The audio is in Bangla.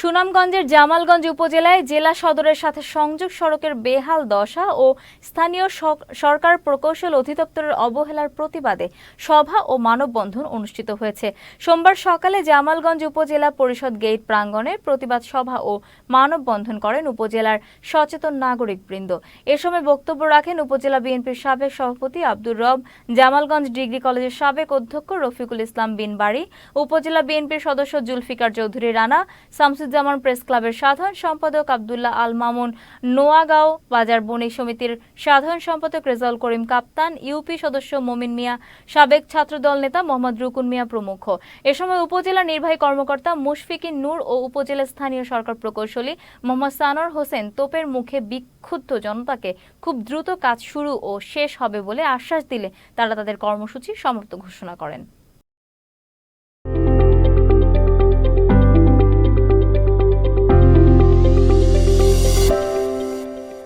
সুনামগঞ্জের জামালগঞ্জ উপজেলায় জেলা সদরের সাথে সংযোগ সড়কের বেহাল দশা ও স্থানীয় সরকার প্রকৌশল অধিদপ্তরের অবহেলার প্রতিবাদে সভা ও মানববন্ধন অনুষ্ঠিত হয়েছে। সোমবার সকালে জামালগঞ্জ উপজেলা পরিষদ গেট প্রাঙ্গণে প্রতিবাদ সভা ও মানববন্ধন করেন উপজেলার সচেতন নাগরিকবৃন্দ। এ সময় বক্তব্য রাখেন উপজেলা বিএনপির সাবেক সভাপতি আব্দুর রব, জামালগঞ্জ ডিগ্রি কলেজের সাবেক অধ্যক্ষ রফিকুল ইসলাম বিন বাড়ি উপজেলা বিএনপির সদস্য জুলফিকার চৌধুরী রানা শামসুজ্জামান প্রেস ক্লাবের সাধারণ সম্পাদক আবদুল্লাহ আল মামুন, নোয়াগাঁও বাজার বণিক সমিতির সাধারণ সম্পাদক রেজাউল করিম কাপ্তান, ইউপি সদস্য মমিন মিয়া, সাবেক ছাত্রদল নেতা মোহাম্মদ রুকুন মিয়া প্রমুখ। এ সময় উপজেলা নির্বাহী কর্মকর্তা মুশফিকিন নূর ও উপজেলা স্থানীয় সরকার প্রকৌশলী মোহাম্মদ সানোর হোসেন তোপের মুখে বিক্ষুব্ধ জনতাকে খুব দ্রুত কাজ শুরু ও শেষ হবে বলে আশ্বাস দিলে তারা তাদের কর্মসূচি সমর্থ ঘোষণা করেন।